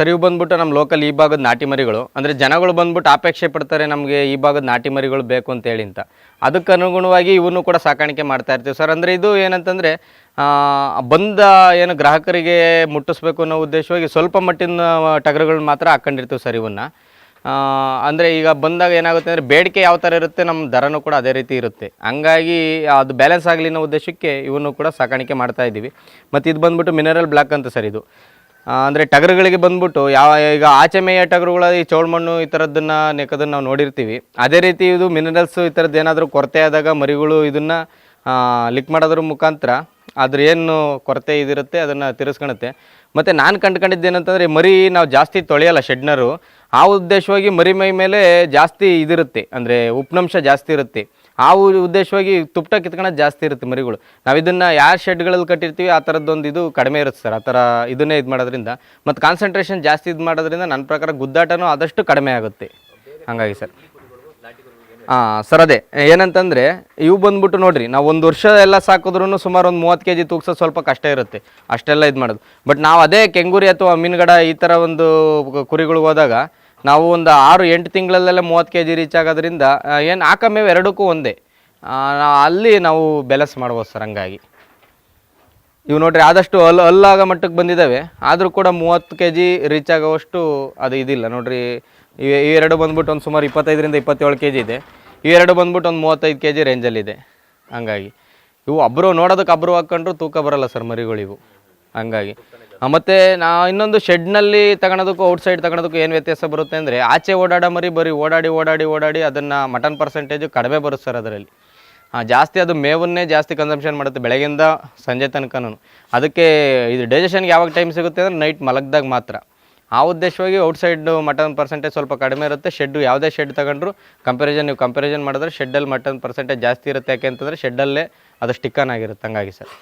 Sir ಬಂದ್ಬಿಟ್ಟು ನಮ್ಮ local ಈ ಭಾಗದ ನಾಟಿ ಮರಿಗಳು. ಅಂದರೆ ಜನಗಳು ಬಂದ್ಬಿಟ್ಟು ಅಪೇಕ್ಷೆ ಪಡ್ತಾರೆ ನಮಗೆ ಈ ಭಾಗದ ನಾಟಿ ಮರಿಗಳು ಬೇಕು ಅಂತೇಳಿ ಅಂತ. ಅದಕ್ಕೆ ಅನುಗುಣವಾಗಿ ಇವನ್ನು ಕೂಡ ಸಾಕಾಣಿಕೆ ಮಾಡ್ತಾ ಇರ್ತೀವಿ. ಸರ್, ಅಂದರೆ ಇದು ಏನಂತಂದರೆ ಬಂದ ಏನು ಗ್ರಾಹಕರಿಗೆ ಮುಟ್ಟಿಸ್ಬೇಕು ಅನ್ನೋ ಉದ್ದೇಶವಾಗಿ ಸ್ವಲ್ಪ ಮಟ್ಟಿನ ಟಗರುಗಳನ್ನ ಮಾತ್ರ ಹಾಕ್ಕೊಂಡಿರ್ತೀವಿ ಸರ್ ಇವನ್ನ. ಅಂದರೆ ಈಗ ಬಂದಾಗ ಏನಾಗುತ್ತೆ ಅಂದರೆ ಬೇಡಿಕೆ ಯಾವ ಥರ ಇರುತ್ತೆ, ನಮ್ಮ ದರನೂ ಕೂಡ ಅದೇ ರೀತಿ ಇರುತ್ತೆ. ಹಂಗಾಗಿ ಅದು ಬ್ಯಾಲೆನ್ಸ್ ಆಗಲಿ ಅನ್ನೋ ಉದ್ದೇಶಕ್ಕೆ ಇವನ್ನು ಕೂಡ ಸಾಕಾಣಿಕೆ ಮಾಡ್ತಾ ಇದ್ದೀವಿ. ಮತ್ತು ಇದು ಬಂದ್ಬಿಟ್ಟು ಮಿನರಲ್ ಬ್ಲಾಕ್ ಅಂತ ಸರ್ ಇದು. ಅಂದರೆ ಟಗರುಗಳಿಗೆ ಬಂದ್ಬಿಟ್ಟು ಯಾವ, ಈಗ ಆಚೆ ಮೇಯ ಟಗರುಗಳ ಈ ಚೌಳ್ಮಣ್ಣು ಈ ಥರದ್ದನ್ನು ನೆಕ್ಕದನ್ನು ನಾವು ನೋಡಿರ್ತೀವಿ. ಅದೇ ರೀತಿ ಇದು ಮಿನರಲ್ಸು ಈ ಥರದ್ದು ಏನಾದರೂ ಕೊರತೆ ಆದಾಗ ಮರಿಗಳು ಇದನ್ನು ಲಿಕ್ ಮಾಡೋದ್ರ ಮುಖಾಂತರ ಅದ್ರ ಏನು ಕೊರತೆ ಇದಿರುತ್ತೆ ಅದನ್ನು ತಿರ್ಸ್ಕೊಳುತ್ತೆ ಮತ್ತು ನಾನು ಕಂಡ್ಕೊಂಡಿದ್ದು ಏನಂತಂದರೆ ಮರಿ ನಾವು ಜಾಸ್ತಿ ತೊಳೆಯಲ್ಲ ಶೆಡ್ನರು, ಆ ಉದ್ದೇಶವಾಗಿ ಮರಿ ಮೈ ಮೇಲೆ ಜಾಸ್ತಿ ಇದಿರುತ್ತೆ. ಅಂದರೆ ಉಪ್ನಂಶ ಜಾಸ್ತಿ ಇರುತ್ತೆ. ಆ ಉದ್ದೇಶವಾಗಿ ತುಪ್ಪಟ ಕಿತ್ಕೊಳ್ಳೋದು ಜಾಸ್ತಿ ಇರುತ್ತೆ ಮರಿಗಳು. ನಾವು ಇದನ್ನು ಶೆಡ್ಗಳಲ್ಲಿ ಕಟ್ಟಿರ್ತೀವಿ ಆ ಥರದ್ದೊಂದು ಇದು ಕಡಿಮೆ ಇರುತ್ತೆ ಸರ್, ಆ ಥರ ಇದನ್ನೇ ಇದು ಮಾಡೋದ್ರಿಂದ. ಮತ್ತು ಕಾನ್ಸಂಟ್ರೇಷನ್ ಜಾಸ್ತಿ ಇದು ಮಾಡೋದ್ರಿಂದ ನನ್ನ ಪ್ರಕಾರ ಗುದ್ದಾಟನೂ ಆದಷ್ಟು ಕಡಿಮೆ ಆಗುತ್ತೆ. ಹಾಗಾಗಿ ಸರ್. ಹಾಂ ಸರ್ ಅದೇ, ಏನಂತಂದರೆ ಇವು ಬಂದ್ಬಿಟ್ಟು ನೋಡಿರಿ, ನಾವು ಒಂದು ವರ್ಷ ಎಲ್ಲ ಸಾಕಿದ್ರೂ ಸುಮಾರು ಒಂದು ಮೂವತ್ತು ಕೆ ಜಿ ತೂಗ್ಸೋದು ಸ್ವಲ್ಪ ಕಷ್ಟ ಇರುತ್ತೆ, ಅಷ್ಟೆಲ್ಲ ಇದು ಮಾಡೋದು. ಬಟ್ ನಾವು ಅದೇ ಕೆಂಗೂರಿ ಅಥವಾ ಮೀನುಗಡ ಈ ಥರ ಒಂದು ಕುರಿಗಳಿಗೆ ಹೋದಾಗ ನಾವು ಒಂದು ಆರು, ಎಂಟು ತಿಂಗಳಲ್ಲೆಲ್ಲ ಮೂವತ್ತು ಕೆ ಜಿ ರೀಚ್ ಆಗೋದ್ರಿಂದ ಏನು ಹಾಕಮ್ಮೆ ಎರಡಕ್ಕೂ ಒಂದೇ. ಅಲ್ಲಿ ನಾವು ಬ್ಯಾಲೆನ್ಸ್ ಮಾಡ್ಬೋದು ಸರ್ ಹಂಗಾಗಿ. ಇವು ನೋಡ್ರಿ ಆದಷ್ಟು ಅಲ್ಲ ಅಲ್ಲಾಗ ಮಟ್ಟಕ್ಕೆ ಬಂದಿದ್ದಾವೆ ಆದರೂ ಕೂಡ ಮೂವತ್ತು ಕೆ ಜಿ ರೀಚ್ ಆಗೋವಷ್ಟು ಅದು ಇದಿಲ್ಲ. ನೋಡ್ರಿ ಈ ಇವೆರಡು ಬಂದ್ಬಿಟ್ಟು ಒಂದು ಸುಮಾರು ಇಪ್ಪತ್ತೈದರಿಂದ ಇಪ್ಪತ್ತೇಳು ಕೆ ಜಿ ಇದೆ ಇವೆರಡು ಬಂದ್ಬಿಟ್ಟು ಒಂದು ಮೂವತ್ತೈದು ಕೆ ಜಿ ರೇಂಜಲ್ಲಿದೆ ಹಂಗಾಗಿ. ಇವು ಅಬ್ರು ನೋಡೋದಕ್ಕೆ ಅಬ್ರು ಹಾಕ್ಕೊಂಡ್ರು ತೂಕ ಬರಲ್ಲ ಸರ್ ಮರಿಗಳು ಇವು. ಹಂಗಾಗಿ. ಮತ್ತು ನಾ ಇನ್ನೊಂದು ಶೆಡ್ನಲ್ಲಿ ತಗೊಳೋದಕ್ಕೂ ಔಟ್ಸೈಡ್ ತಗೊಳೋದಕ್ಕೂ ಏನು ವ್ಯತ್ಯಾಸ ಬರುತ್ತೆ ಅಂದರೆ ಆಚೆ ಓಡಾಡೋ ಮರಿ ಬರೀ ಓಡಾಡಿ ಓಡಾಡಿ ಓಡಾಡಿ ಅದನ್ನು ಮಟನ್ ಪರ್ಸೆಂಟೇಜು ಕಡಿಮೆ ಬರುತ್ತೆ ಸರ್ ಅದರಲ್ಲಿ. ಜಾಸ್ತಿ ಅದು ಮೇವನ್ನೇ ಜಾಸ್ತಿ ಕನ್ಸಂಪ್ಷನ್ ಮಾಡುತ್ತೆ ಬೆಳಗಿಂದ ಸಂಜೆ ತನಕನೂ ಅದಕ್ಕೆ ಇದು ಡೈಜೆಷನ್ಗೆ ಯಾವಾಗ ಟೈಮ್ ಸಿಗುತ್ತೆ ಅಂದರೆ ನೈಟ್ ಮಲಗ್ದಾಗ ಮಾತ್ರ. ಆ ಉದ್ದೇಶವಾಗಿ ಔಟ್ಸೈಡ್ ಮಟನ್ ಪರ್ಸೆಂಟೇಜ್ ಸ್ವಲ್ಪ ಕಡಿಮೆ ಇರುತ್ತೆ. ಶೆಡ್ಡು ಯಾವುದೇ ಶೆಡ್ ತಗೊಂಡ್ರು ಕಂಪ್ಯಾರಿಸನ್ ನೀವು ಕಂಪ್ಯಾರಿಸನ್ ಮಾಡಿದ್ರೆ ಶೆಡ್ಡಲ್ಲಿ ಮಟನ್ ಪರ್ಸೆಂಟೇಜ್ ಜಾಸ್ತಿ ಇರುತ್ತೆ ಯಾಕೆ ಅಂತಂದರೆ ಶೆಡ್ಡಲ್ಲೇ ಅದು ಸ್ಟಿಕ್ಕನ್ ಆಗಿರುತ್ತೆ ಹಂಗಾಗಿ ಸರ್